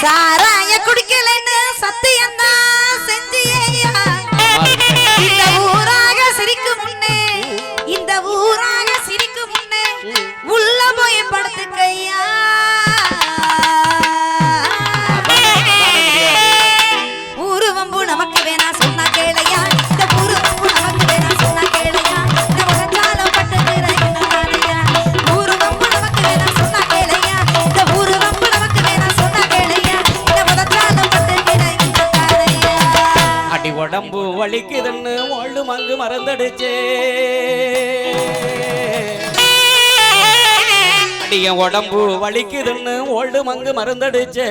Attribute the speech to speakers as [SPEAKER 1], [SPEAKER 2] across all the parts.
[SPEAKER 1] சாராய குடிக்கலன்னு
[SPEAKER 2] உடம்பு வலிக்குதுன்னு ஒள்ளு மங்கு மறந்துடுச்சே. அடி என் உடம்பு வலிக்குதுன்னு ஓல்டு மங்கு மறந்துடுச்சே.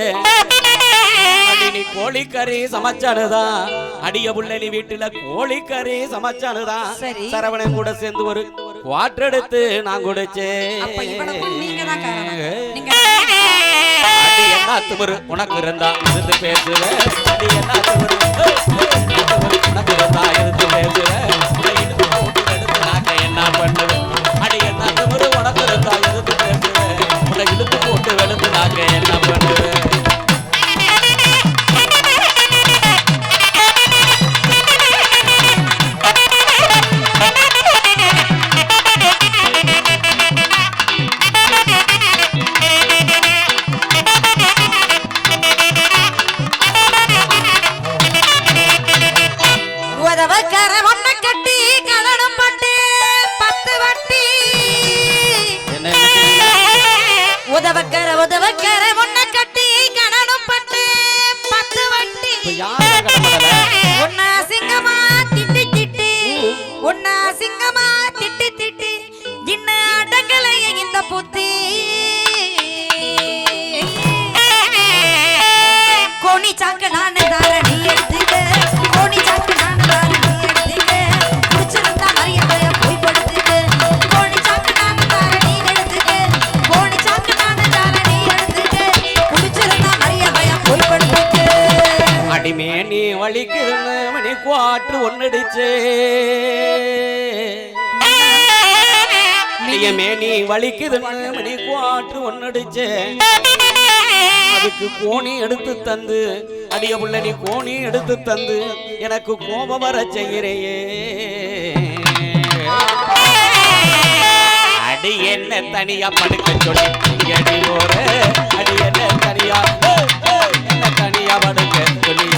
[SPEAKER 2] நீ கோழிக்கறி சமைச்சானுதான் அடிய புள்ள நீ வீட்டுல கோழிக்கறி சமைச்சானுதான்
[SPEAKER 1] சரி.
[SPEAKER 2] சரவணன் கூட சேர்ந்து ஒரு குவாட்டர் எடுத்து நான் குடிச்சேன் உனக்கு இருந்தா இருந்து பேசுவ இருந்து பேசுவ யாரும் கடமடல
[SPEAKER 1] ஒன்னா சிங்கமா திட்டி திட்டி ஒன்னா சிங்கமா திட்டி திட்டி இன்ன அடங்கலைய இந்த புத்தி. கோணி சாக்கு நானு
[SPEAKER 2] தாரன் குவாட்டு ஒன்னடிச்சே அடியமே நீ வலிக்குதுன்னு மணி குவாட்டு ஒன்னடிச்சே அதுக்கு கோணி எடுத்து தந்து அடிய புள்ள நீ கோணி எடுத்து தந்து எனக்கு கோபம் வர செய்கிறையே அடி என்ன தனியா படுக்க சொல்லி அடி ஓர அடி என்ன தனியா என்ன தனியா படுக்க சொல்லி.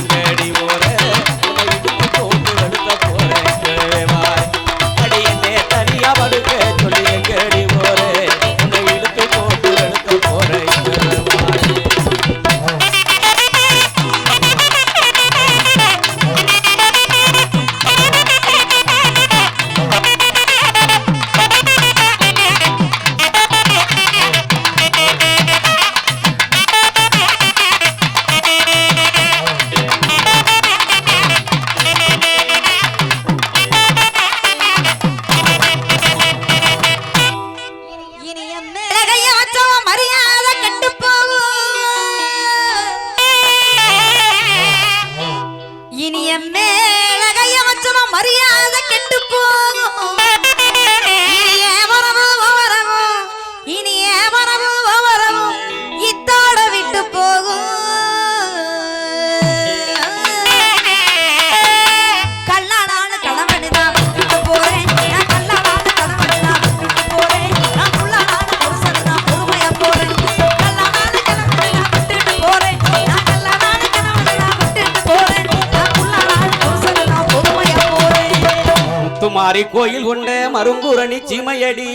[SPEAKER 2] முத்துமாரி கோயில் கொண்ட மருங்குரணி சிமையடி.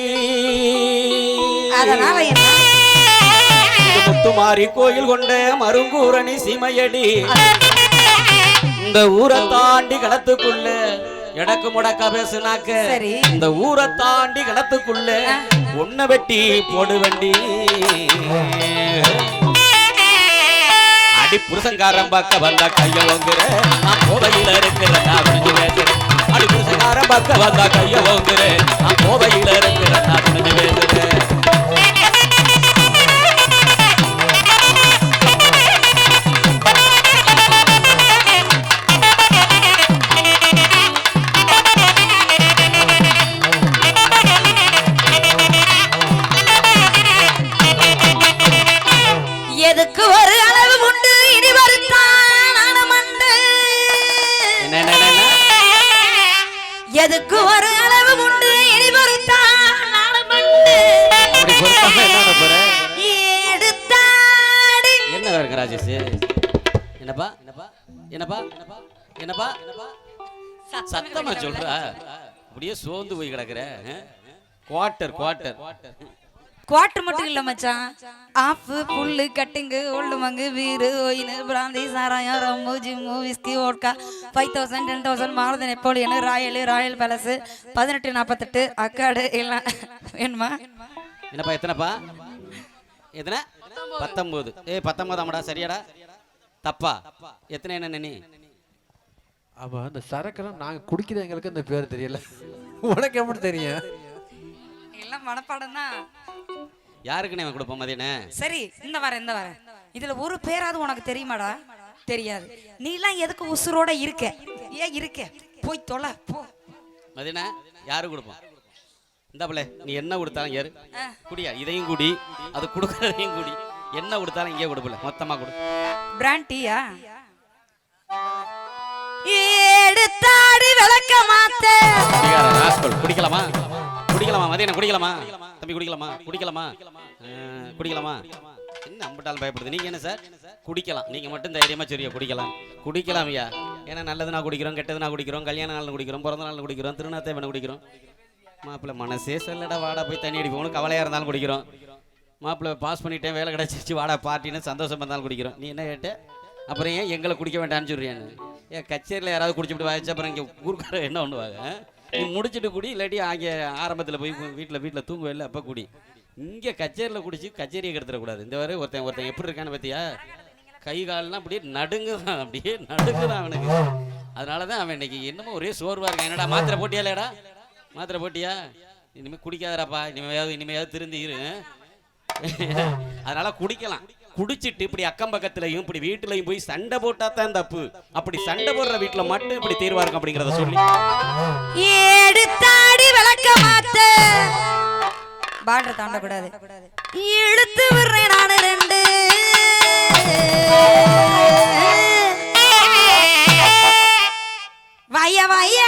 [SPEAKER 1] அதனால என்ன?
[SPEAKER 2] இது முத்துமாரி கோயில் கொண்ட மருங்கூரணி சிமையடி. இந்த ஊரை தாண்டி களத்துக்குள்ள எடக்கு முடக்க பேசுனாக்க. இந்த ஊரை தாண்டி களத்துக்குள்ள உன்னை வெட்டி போடு வண்டி அடி புருஷங்காரன் பக்க வந்தா கைய ஓங்குற நான் போதையில இருக்கிற நான் புரிஞ்சு பேசுறேன் அடி புருஷங்காரன் வந்தா கைய ஓங்குற நான் போதையில இருக்கிற நான் பேசுறேன் என்னப்பா என்னப்பா? என்னப்பா? என்னப்பா? என்னப்பா? என்னப்பா? சத்தமா சொல்ற. அப்படியே சோர்ந்து போய் கிடக்குற. குவார்ட்டர் குவார்ட்டர்
[SPEAKER 1] குவாட்டர் மட்டும் இல்ல மச்சான். ஆஃப் புல்லு கட்டிங்கு ஒள்ளு மங்கு வீரு ஒயின் பிராந்தி சாராயம் rum gym whisky vodka five thousand ten thousand marathon Napoleon royal royal palace பதினெட்டு நாற்பத்தெட்டு அக்காடு எல்லாம். வேணுமா?
[SPEAKER 2] என்னப்பா எத்தனைப்பா? எத்தனை? பத்தொம்போது ஏய் பத்தொம்போதாமடா சரியாடா. தப்பா. எத்தனை என்ன நீ?
[SPEAKER 3] ஆமா இந்த சரக்கெல்லாம் நாங்க குடிக்கிறது எங்களுக்கு இந்த பேர் தெரியல. உனக்கு எப்படி தெரியும்?
[SPEAKER 1] எல்லாம் மனப்பாடம் தான்.
[SPEAKER 2] யாருக்குண்ணே இவன் கொடுப்போம் மதியனே?
[SPEAKER 1] சரி இந்த வரேன் இந்த வரேன். இதுல ஒரு பேராவது உனக்கு தெரியுமாடா? தெரியாது. நீ எல்லாம் எதுக்கு உசுரோட இருக்க? ஏன் இருக்க? போய் தொலை போ.
[SPEAKER 2] மதியனே யாரு கொடுப்போம் இந்த பிள்ளை நீ என்ன கொடுத்தாலும் ஏறு. குடியா இதையும் குடி அது கொடுக்கறதையும் குடி. என்ன கொடுத்தாலும் இங்கே கொடுப்பல மொத்தமா கொடு.
[SPEAKER 1] பிராண்ட் டீயா? எடுத்தாடி விளக்க மாத்த.
[SPEAKER 2] குடிக்கலாமா? குடிக்கலாமா மதியனை குடிக்கலாமா? தம்பி குடிக்கலாமா? குடிக்கலாமா? குடிக்கலாமா? என்ன அம்பட்டால் பயப்படுது. நீங்க என்ன சார்? குடிக்கலாம். நீங்க மட்டும் தைரியமா சரியா குடிக்கலாம். குடிக்கலாம் ஐயா. ஏன்னா நல்லது நான் குடிக்கிறோம் கெட்டது நான் குடிக்கிறோம் கல்யாண நாள் குடிக்கிறோம் பிறந்த நாள் குடிக்கிறோம் திருநாத்தை வேணும் குடிக்கிறோம். மாப்பிள்ள மனசே சொல்லடா வாடா போய் தண்ணி அடிப்போம். கவலையாக இருந்தாலும் குடிக்கிறோம். மாப்பிள்ளை பாஸ் பண்ணிட்டேன் வேலை கிடச்சிருச்சு வாடா பார்ட்டின்னு சந்தோஷம் இருந்தாலும் குடிக்கிறோம். நீ என்ன கேட்ட? அப்புறம் ஏன் எங்களை குடிக்க வேண்டாம்னு சொல்றியான்னு ஏன் கச்சேரியில் யாராவது குடிச்சுட்டு வாய்ச்சு அப்புறம் இங்கே ஊருக்கார என்ன பண்ணுவாங்க நீ முடிச்சுட்டு குடி இல்லாட்டி அங்கே ஆரம்பத்தில் போய் வீட்டில் வீட்டில் தூங்குவே இல்லை அப்போ குடி. இங்கே கச்சேரியில் குடிச்சு கச்சேரியை கெடுத்துடக்கூடாது இந்த வரை ஒருத்தன் ஒருத்தன் எப்படி இருக்கான்னு பார்த்தியா கை கால்லாம் அப்படியே நடுங்குதான் அப்படியே நடுங்குதான் அவனுக்கு. அதனால தான் அவன் இன்னைக்கு என்னமோ ஒரே சோர்வாக இருக்கான். என்னடா மாத்திரை போட்டியா மாத்திரை போட்டியா? இனிமே குடிக்காதராப்பா இனிமேயாவது இனிமேயாவது திருந்தி இரு. அதனால குடிக்கலாம். குடிச்சிட்டு இப்படி அக்கம் பக்கத்துலயும் இப்படி வீட்டுலயும் போய் சண்டை போட்டா தான் தப்பு. அப்படி சண்டை போடுற வீட்டுல மட்டும் இப்படி தீர்வா இருக்கும் அப்படிங்கறத சொல்லி.
[SPEAKER 1] எடுத்தாடி விளக்க மாத்து பார்டர் தாண்டக்கூடாது இழுத்து விடுறேன் நானு ரெண்டு. வய வய.